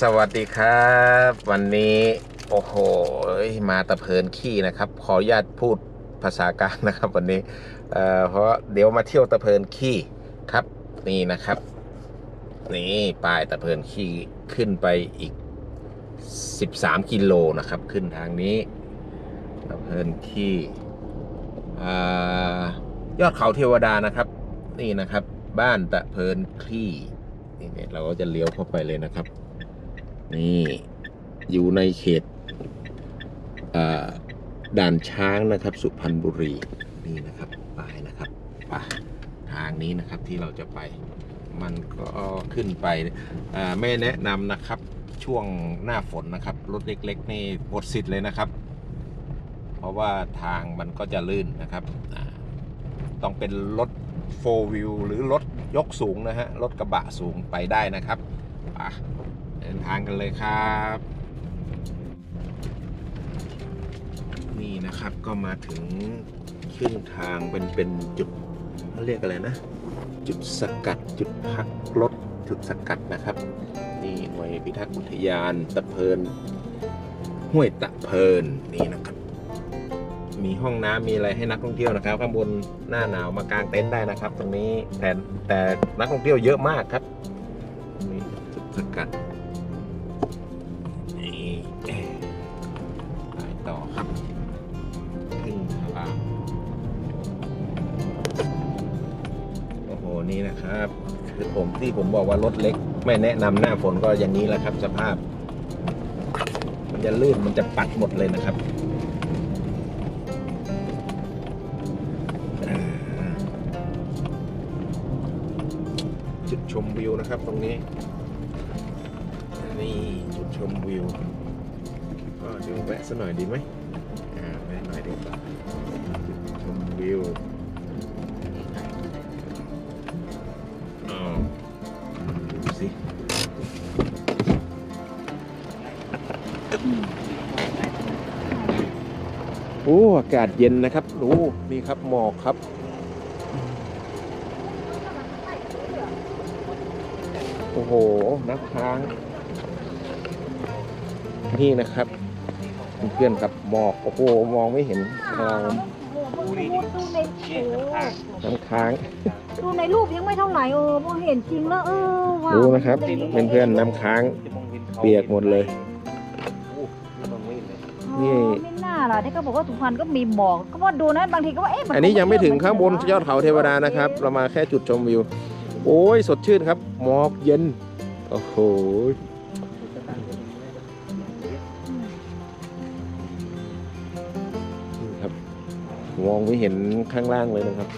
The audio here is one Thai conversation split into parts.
สวัสดีครับ วันนี้โอ้โหมาตะเพินขี้นะครับ ขออนุญาตพูดภาษากลางนะครับ วันนี้เอ่อเพราะเดี๋ยวมาเที่ยวตะเพินขี้ครับ นี่นะครับ นี่ป้ายตะเพินขี้ขึ้นไปอีก 13 กิโลนะครับ ขึ้นทางนี้ตะเพินขี้อยอดเขาเทวดานะครับ นี่นะครับ บ้านตะเพินขี้นี่เนี่ยเราก็จะเลี้ยวเข้าไปเลยนะครับ นี่ อยู่ในเขตด่านช้างนะครับ สุพรรณบุรี นี่นะครับไปนะครับไปทางนี้นะครับที่เราจะไป มันก็ขึ้นไปไม่แนะนำนะครับช่วงหน้าฝนนะครับรถเล็ก ๆ นี่หมดสิทธิ์เลยนะครับ เพราะว่าทางมันก็จะลื่นนะครับ ต้องเป็นรถโฟวิวหรือรถยกสูงนะฮะ รถกระบะสูงไปได้นะครับอะ เดินทางกันเลยครับ นี่นะครับก็มาถึงครึ่งทางเป็นเป็นจุดเขาเรียกอะไรนะ จุดสกัดจุดพักรถจุดสกัดนะครับ นี่หน่วยพิทักษ์อุทยานตะเพินห้วยตะเพินนี่นะครับ มีห้องน้ำมีอะไรให้นักท่องเที่ยวนะครับ ข้างบนหน้าหนาวมากางเต็นท์ได้นะครับ ตรงนี้แต่แต่นักท่องเที่ยวเยอะมากครับ ที่ผมบอกว่ารถเล็ก ไม่แนะนำหน้าฝนก็อย่างนี้แหละครับ สภาพ มันจะลื่นมันจะปัดหมดเลยนะครับจุดชมวิวนะครับตรงนี้ นี่จุดชมวิว ก็เดี๋ยวแวะสักหน่อยดีไหม อ้อากาศเย็นนะครับดูนี่ครับหมอกครับ โอ้โหนักค้าง นี่นะครับเพื่อนๆครับหมอกโอ้โหมองไม่เห็นทางดูในโอ้น้ำค้างดูในรูปยังไม่เท่าไหร่เออพอเห็นจริงแล้วเออว้าวดูนะครับเพื่อนๆน้ำค้างเปียกหมดเลย นี่อ๋อไม่น่าล่ะที่เขาบอกว่าสุพรรณก็มีหมอกก็ว่าดูนะบางทีก็ว่าเอ๊ะมัอันนี้ยังไม่ถึงข้างบนยอดเขาเทวดานะครับ เรามาแค่จุดชมวิว โอ้ยสดชื่นครับ หมอกเย็น โอ้โหนี่ครับมองไม่เห็นข้างล่างเลยนะครับ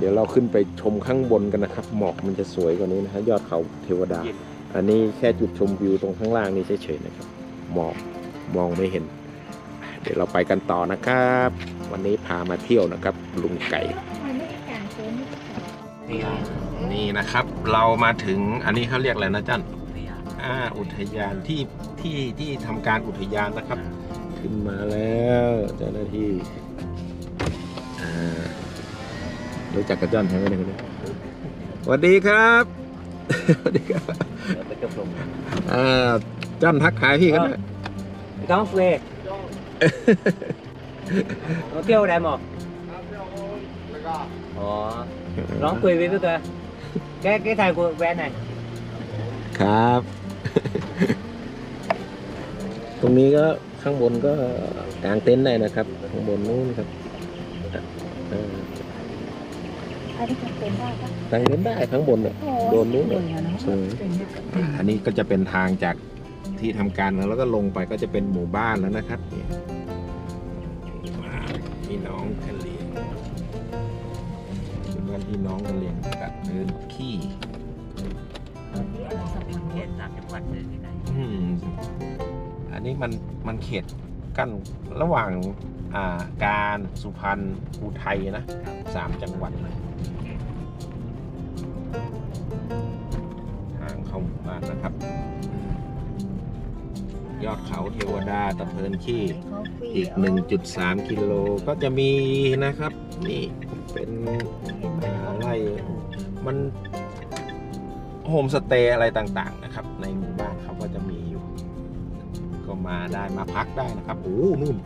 เดี๋ยวเราขึ้นไปชมข้างบนกันนะครับ หมอกมันจะสวยกว่านี้นะฮะยอดเขาเทวดา อันนี้แค่จุดชมวิวตรงข้างล่างนี่เฉยๆนะครับ หมอกมองไม่เห็น เดี๋ยวเราไปกันต่อนะครับ วันนี้พามาเที่ยวนะครับ ลุงไก่มันไม่ได้กางเต็นท์นี่นะครับ เรามาถึงอันนี้เขาเรียกอะไรนะจันอ่าอุทยานที่ที่ที่ทำการอุทยานนะครับ ขึ้นมาแล้วเจ้าหน้าที่อ่า รู้จักกับจันใช่ไหมเนี่ยคนนี้สวัสดีครับสวัสดีครับอ่าจันทักขายพี่กันนะ Đón phê Nó kêu đây một Ồ Đón quỳ với tôi kìa Cái cái thầy của bên này ครับ ตรงนี้ก็ข้างบนก็กางเต็นท์ได้นะครับ ข้างบนนู้นครับ อันนี้กางเต็นท์ได้ปะกางเต็นท์ได้ข้างบนเนี่ยโอ้โดนนู้นเลเลยยนะสวยอันนี้ก็จะเป็นทางจากที่ทำการแล้วก็ลงไปก็จะเป็นหมู่บ้านแล้วนะครับเนี่ยว้าวพี่น้องกันเลียงเป็นวันพี่น้องกันเลียงกับเดินขี้อืมอันนี้มันมันเขตกั้นระหว่างอ่าการสุพรรณอุทัยนะสามจังหวัดเลย อดเขาเทวดาตะเพินขี้อีก 1.3 กิโลก็จะมีนะครับ นี่เป็นอ่ามันโฮมสเตย์อะไรต่างๆนะครับ ในหมู่บ้านเขาก็จะมีอยู่ ก็มาได้มาพักได้นะครับโอ้นู่น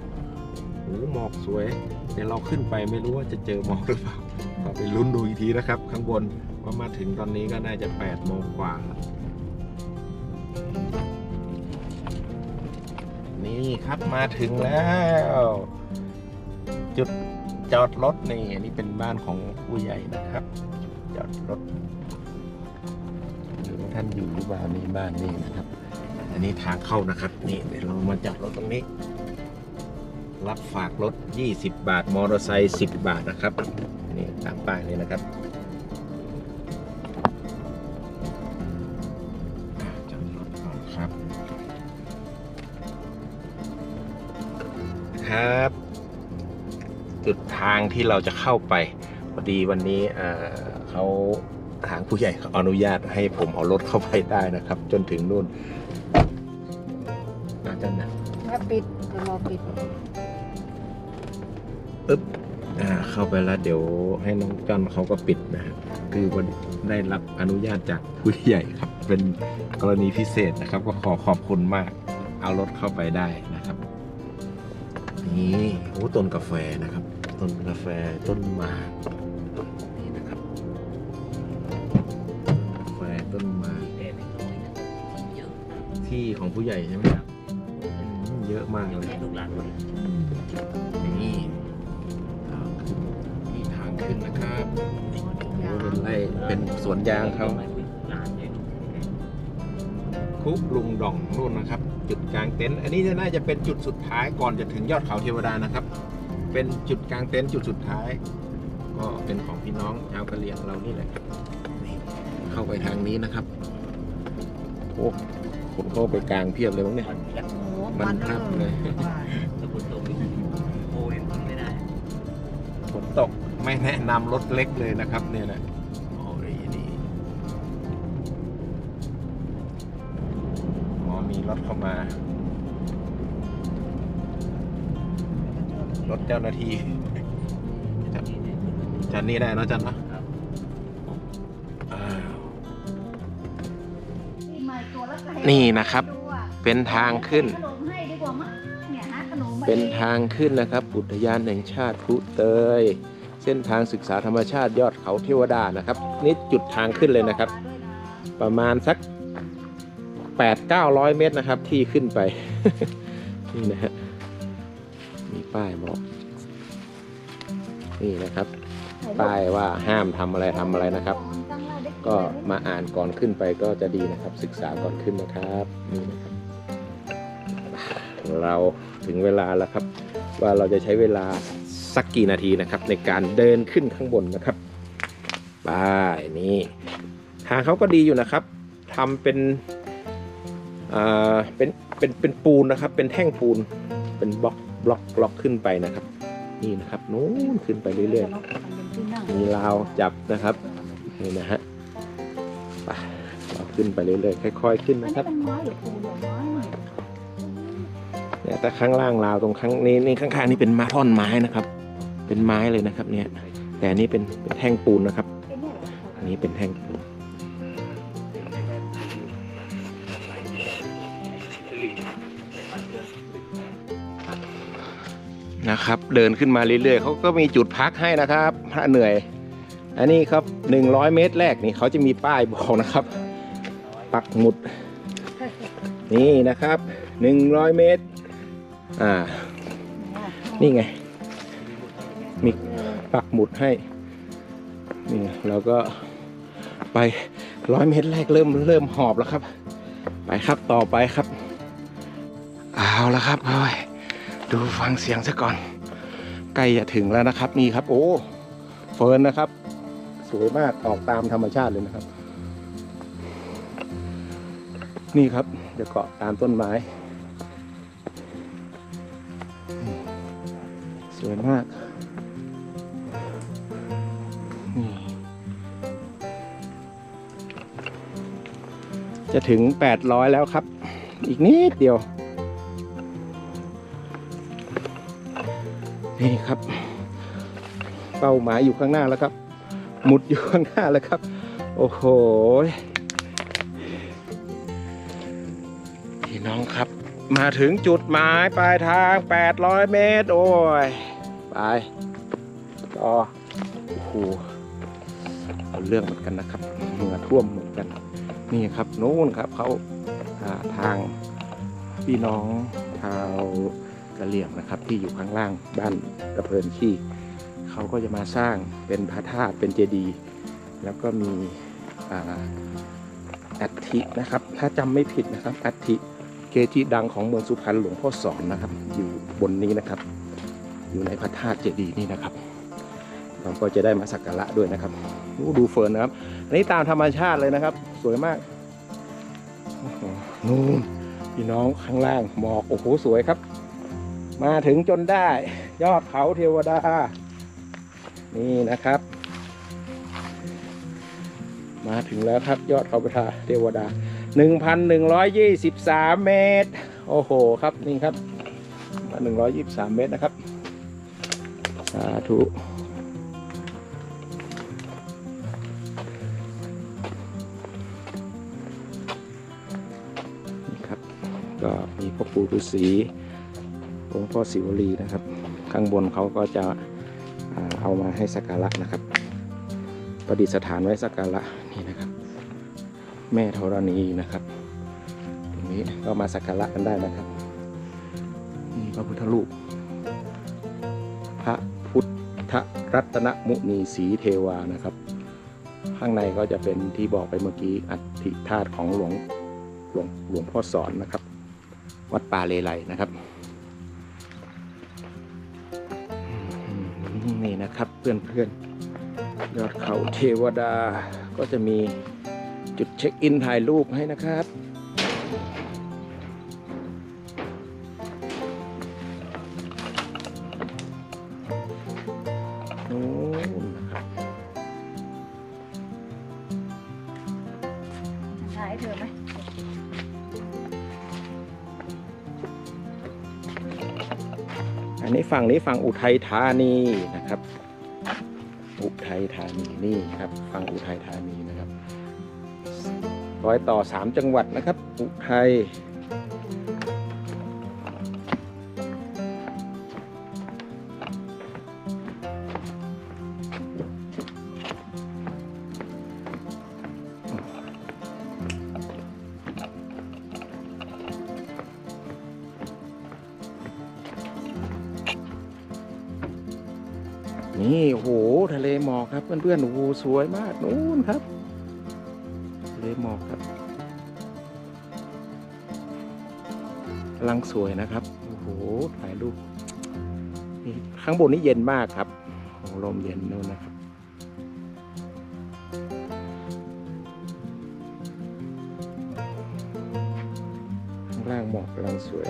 โอ้หมอกสวยเดี๋ยวเราขึ้นไปไม่รู้ว่าจะเจอหมอกหรือเปล่าก็ไปลุ้นดูอีกทีนะครับ ข้างบนว่ามาถึงตอนนี้ก็น่าจะ8โมงกว่าแล้ว นี่ครับมาถึงแล้ว จุดจอดรถนี่อันนี้เป็นบ้านของผู้ใหญ่นะครับ จอดรถหรือท่านอยู่หรือเปล่านี่บ้านนี่นะครับ อันนี้ทางเข้านะครับ นี่เดี๋ยวเรามาจอดรถตรงนี้ รับฝากรถ 20 บาท มอเตอร์ไซค์10 บาทนะครับ นี่ตามป้ายเลยนะครับางที่เราจะเข้าไปพอดีวันนี้เอ่อเขาทางผู้ใหญ่เขาอนุญาตให้ผมเอารถเข้าไปได้นะครับ จนถึงนู่นอาจารย์นะแล้วปิดเดี๋ยวรอปิดอ่าเข้าไปแล้วเดี๋ยวให้น้องจันเขาก็ปิดนะฮะคือวันได้รับอนุญาตจากผู้ใหญ่ครับ เป็นกรณีพิเศษนะครับ ก็ขอขอบคุณมาก เอารถเข้าไปได้นะครับ นี่โอ้ต้นกาแฟนะครับ ต้นกาแฟต้นหมากนี่นะครับกาแฟต้นหมากแต่ไม่น้อยนะที่ของผู้ใหญ่ใช่ไหมครับเยอะมากเลยให้ลูกหลานเลยนี่ที่ทางขึ้นนะครับเป็นไร่เป็นสวนยางเขาคุกลุงดองนู่นนะครับ จุดกลางเต็นท์อันนี้น่าจะเป็นจุดสุดท้ายก่อนจะถึงยอดเขาเทวดานะครับ เป็นจุดกลางเต็นท์จุดสุดท้าย ก็เป็นของพี่น้องชาวกะเหรี่ยงเรานี่แหละนี่เข้าไปทางนี้นะครับโอ้คนเข้าไปกลางเพียบเลยมั้งเนี่ยมันแค่โอ้โหมันครับเลยตะกุนตรงนี้โอ้ยมันไม่ได้ฝนตกไม่แนะนำรถเล็กเลยนะครับ เนี่ยนะโอ้ยนี่อ๋อมีรถเข้ามา รถเจ้าหน้าที่จันนี่ได้เนอะจันเนอะครับอ้าวที่มาตัวละแสนี่นะครับดูอะเป็นทางขึ้นขมให้ดีกว่ามั้งเนี่ยหาขนมมาเป็นองทางขึ้นนะครับ อุทยานแห่งชาติพุเตย เส้นทางศึกษาธรรมชาติยอดเขาเทวดานะครับ นี่จุดทางขึ้นเลยนะครับ ประมาณสัก 8 9 0 0 เมตรนะครับ ที่ขึ้นไป นี่นะฮะมี ป้ายบอก นี่นะครับ ป้ายว่าห้ามทำอะไรทำอะไรนะครับ ก็มาอ่านก่อนขึ้นไปก็จะดีนะครับ ศึกษาก่อนขึ้นนะครับนี่นะครับ เราถึงเวลาแล้วครับ ว่าเราจะใช้เวลาสักกี่นาทีนะครับ ในการเดินขึ้นข้างบนนะครับป้ายนี่ทางเขาก็ดีอยู่นะครับทำเป็นอ่าเป็นเป็นเป็นปูนนะครับ เป็นแท่งปูนเป็นบล็อก บล็อกบล็อกขึ้นไปนะครับ นี่นะครับนู้นขึ้นไปเรื่อยๆมีราวจับนะครับนี่นะฮะไปเราขึ้นไปเรื่อยๆค่อยๆขึ้นอันนะคนี้รับเป็นไม้หรือปูนหรือไม้เนี่ยเนี่ยแต่ข้างล่างราวตรงข้างนี้นี่ข้างๆนี่เป็นมาท่อนไม้นะครับ เป็นไม้เลยนะครับ เนี่ย แต่อันนี้เป็นเป็นแท่งปูนนะครับไอ้เนี่ยเหรออันนี้เป็นแท่งปูน นะครับ เดินขึ้นมาเรื่อยๆเขาก็มีจุดพักให้นะครับถ้าเหนื่อย อันนี้ครับ 100 เมตรแรกนี่เขาจะมีป้ายบอกนะครับ ปักหมุด นี่นะครับ 100 เมตร อ่า นี่ไง มีปักหมุดให้ นี่ไงเราก็ไปร้อยเมตรแรกเริ่มเริ่มหอบแล้วครับ ไปครับต่อไปครับ เอาละครับเฮ้ย ดูฟังเสียงซะก่อน ใกล้จะถึงแล้วนะครับ นี่ครับ โอ้ เฟิร์นนะครับ สวยมากออกตามธรรมชาติเลยนะครับ นี่ครับจะเกาะตามต้นไม้ สวยมากนี่จะถึง 800 แล้วครับ อีกนิดเดียว นี่ครับ เป้าหมายอยู่ข้างหน้าแล้วครับหมุดอยู่ข้างหน้าแล้วครับ โอ้โหพี่น้องครับ มาถึงจุดหมายปลายทาง 800 เมตร โอ้ย ไปต่อโอ้โหเอาเรื่องเหมือนกันนะครับเหงื่อท่วมเหมือนกัน นี่ครับนู้นครับเขาอ่าทางพี่น้องชาว กะเหรี่ยงนะครับ ที่อยู่ข้างล่างบ้านตะเพินขี้เขาก็จะมาสร้างเป็นพระธาตุเป็นเจดีย์แล้วก็มีอัฐินะครับ ถ้าจำไม่ผิดนะครับอัฐิเกจิดังของเมืองสุพรรณหลวงพ่อสอนนะครับ อยู่บนนี้นะครับ อยู่ในพระธาตุเจดีย์นี่นะครับเราก็จะได้มาสักการะด้วยนะครับดูดูเฟิร์นนะครับอันนี้ตามธรรมชาติเลยนะครับ สวยมากนู่นพี่น้องข้างล่างหมอกโอ้โหสวยครับ มาถึงจนได้ ยอดเขาเทวดา นี่นะครับ มาถึงแล้วครับยอดเขาพระเทวดา 1,123 เมตร โอ้โหครับนี่ครับ123 เมตรนะครับ สาธุนี่ครับก็มีพ่อปู่ฤาษี หลวงพ่อศิวลีนะครับ ข้างบนเขาก็จะเอามาให้สักการะนะครับ ประดิษฐานไว้สักการะนี่นะครับ แม่ธรณีนะครับ ตรงนี้ก็มาสักการะกันได้นะครับนี่พระพุทธรูปพระพุทธรัตนมุนีสีเทวานะครับ ข้างในก็จะเป็นที่บอกไปเมื่อกี้อัฐิธาตุของหลวงหลวงหลวงพ่อสอนนะครับ วัดป่าเลไลนะครับ นี่นะครับเพื่อนเพื่อนๆยอดเขาเทวดาก็จะมีจุดเช็คอินถ่ายรูปให้นะครับ ฝั่งนี้ฝั่งอุทัยธานีนะครับ อุทัยธานีนี่ครับฝั่งอุทัยธานีนะครับรอยต่อสามจังหวัดนะครับ อุทัย เพื่อนๆโอ้โหสวยมากนู้นครับเลหมอกครับกำลังสวยนะครับโอ้โหถ่ายรูปข้างบนนี้เย็นมากครับโอ้ลมเย็นนู่นนะครับข้างล่างหมอกกำลังสวย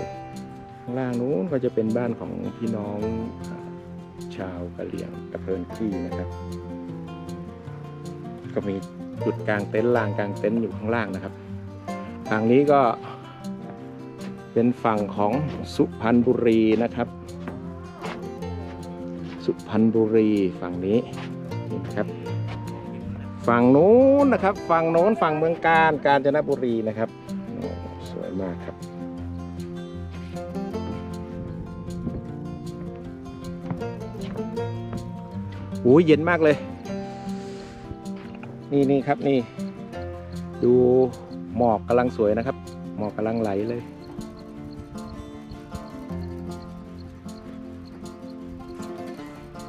ข้างล่างนู้นก็จะเป็นบ้านของพี่น้องชาวกะเหรี่ยงตะเพินขี้นะครับ ก็มีจุดกลางเต็นท์ลานกลางเต็นท์อยู่ข้างล่างนะครับฝั่งนี้ก็เป็นฝั่งของสุพรรณบุรีนะครับ สุพรรณบุรีฝั่งนี้นี่ครับ ฝั่งนู้นนะครับฝั่งโน้นฝั่งเมืองการกาญจนบุรีนะครับสวยมากครับโอ้ยเย็นมากเลย นี่นี่ครับนี่ ดูหมอกกำลังสวยนะครับ หมอกกำลังไหลเลย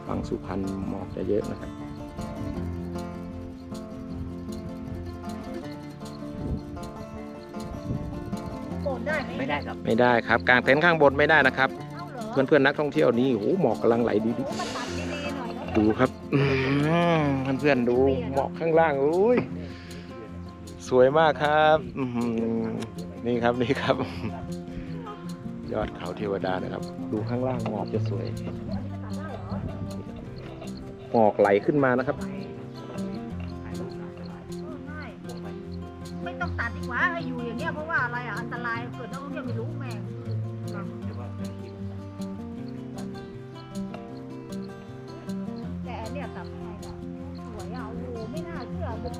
ฝั่งสุพรรณหมอกจะเยอะนะครับโกนได้ไหมไม่ได้ครับไม่ได้ครับกลางเต็นท์ข้างบนไม่ได้นะครับเอ้าเหรอเพื่อนเพื่อนๆนักท่องเที่ยวนี่โอ้โหหมอกกำลังไหลดีดีโอ้มันตัดดีๆหน่อยเนอะดูครับ อืมเพื่อนๆดูหมอกข้างล่างอุ้ยสวยมากครับอื้อหือนี่ครับนี่ครับ ยอดเขาเทวดานะครับ ดูข้างล่างหมอกจะสวยหมอกไหลขึ้นมานะครับ ไม่ต้องตัดดีกว่าให้อยู่อย่างเงี้ยเพราะว่าอะไรอะอันตรายเกิดนักท่องเที่ยวไม่รู้แม่ง นเนี่ยตัดให้อะสวยอะโอ้โหไม่น่าเชื่อเลย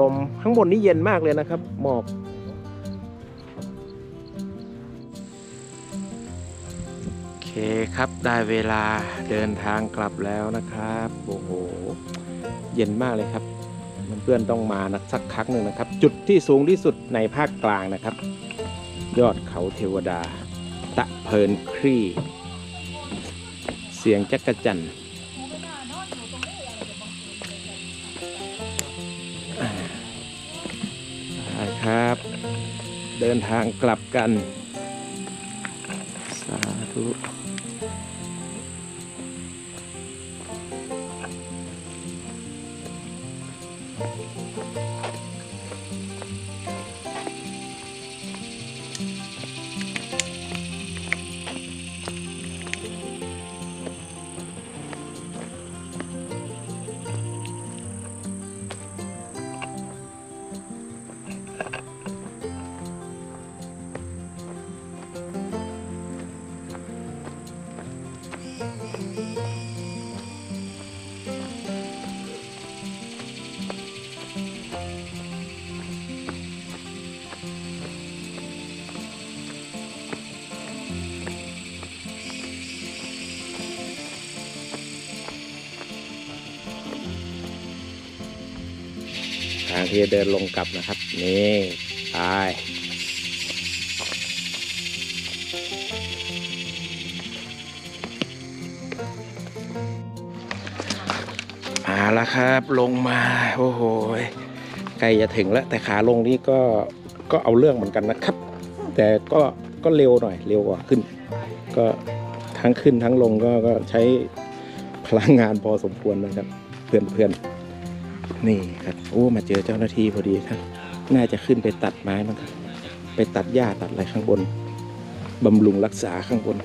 ลมข้างบนนี่เย็นมากเลยนะครับ หมอก โอเคครับ ได้เวลาเดินทางกลับแล้วนะครับ โอ้โห เย็นมากเลยครับ เพื่อนๆต้องมานะสักครั้งหนึ่งนะครับ จุดที่สูงที่สุดในภาคกลางนะครับ ยอดเขาเทวดา ตะเพินครี เสียงจักรจันครับ เดินทางกลับกัน สาธุ ทางที่จะเดินลงกลับนะครับ นี่ไปมาแล้วครับ ลงมาโอ้โหใกล้จะถึงแล้ว แต่ขาลงนี่ก็ก็เอาเรื่องเหมือนกันนะครับ แต่ก็ก็เร็วหน่อยเร็วกว่าขึ้น ก็ทั้งขึ้นทั้งลงก็ก็ใช้พลังงานพอสมควรนะครับ เพื่อนเพื่อนๆ นี่ครับ โอ้ มาเจอเจ้าหน้าที่พอดีครับน่าจะขึ้นไปตัดไม้มั้งครับ ไปตัดหญ้าตัดอะไรข้างบน บำรุงรักษาข้างบน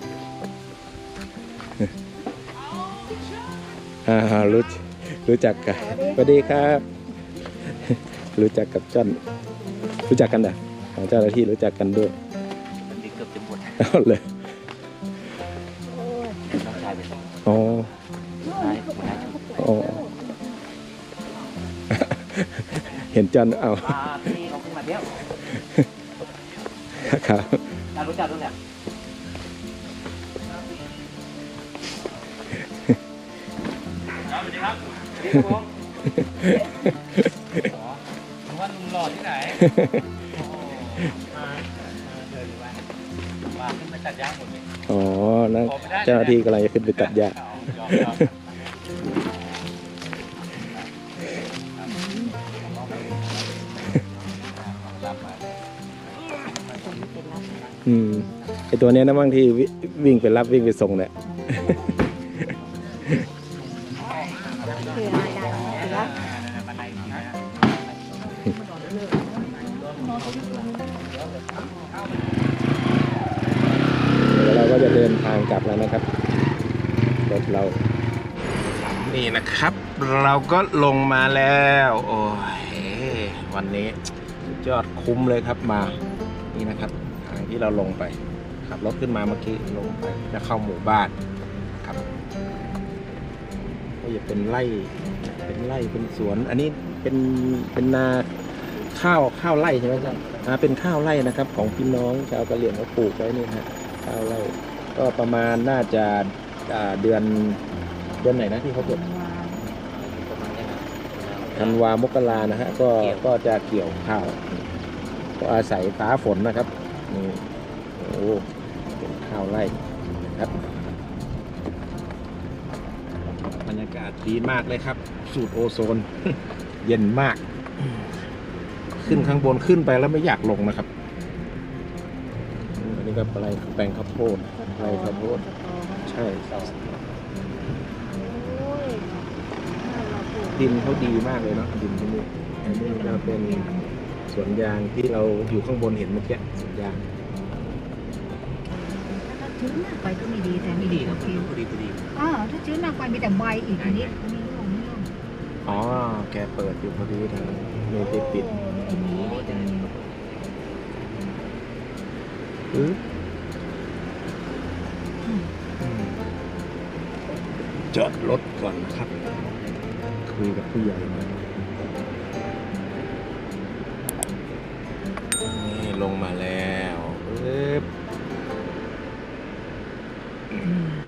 อ่ารู้รู้จักกันสวัสดีครับ รู้จักกับจ้อนรู้จักกันเหรอของเจ้าหน้าที่รู้จักกันด้วยมันดีเกือบจะหมดเอาเลย ห็นจันเอามาที่เราขึ้นมาเดี๋ยวครับนายรู้จักด้วยเนี่ยสวัสดีครับสวัสดีครับผมอ๋อผมว่าลุงหล่อที่ไหนโอ้โหมาเดินมามาขึ้นมาตัดย่างหมดเลยอ๋อ นั่นเจ้าหน้าที่กำลังจะขึ้นไปตัดหญ้า อืมไอตัวเนี้ยนะบางทีวิวิ่งไปรับวิ่งไปส่งเนี่ย คืออะไรได้เสือเดี๋ยวเราก็จะเดินทางกลับแล้วนะครับรถเรา นี่นะครับ เราก็ลงมาแล้ว โอ้ยวันนี้สุดยอดคุ้มเลยครับมา นี่นะครับ ทางที่เราลงไปขับรถขึ้นมาเมื่อกี้ลงไปจะเข้าหมู่บ้านครับก็จะเป็นไร่เป็นไร่เป็นสวน อันนี้เป็นเป็นนาข้าวข้าวไร่ใช่ไหมครับอ่าเป็นข้าวไร่นะครับ ของพี่น้องชาวกะเหรี่ยงเขาปลูกไว้นี่ฮะข้าวไร่ก็ประมาณน่าจะอ่าเดือนเดือนไหนนะที่เขาเก็บประมาณนี้นะธันวามกรานะฮะก็ก็จะเกี่ยวข้าวก็อาศัยฟ้าฝนนะครับ นี่โอ้เป็นข้าวไร่นะครับ บรรยากาศดีมากเลยครับ สูตรโอโซน เย็นมาก ขึ้นข้างบนขึ้นไปแล้วไม่อยากลงนะครับ อันนี้ก็แปลงแปลงข้าวโพดไรข้าวโพดใช่ดินเขาดีมากเลยเนาะดินที่นี่อันนี้ก็เป็น สวนยางที่เราอยู่ข้างบนเห็นเมื่อกี้สวนยางถ้าชื้นมากไปก็ไม่ดีแต่ไม่ไม่ดีดีครัโอบเคพอดีพอดีอ่าถ้าชื้นมากไปมีแต่ใบอีกอันนี้มีร่วงมีร่วงอ๋อ แกเปิดอยู่พอดีทางเมติปิดทีนี้อื้อจอดรถก่อนครับ คุยกับผู้ใหญ่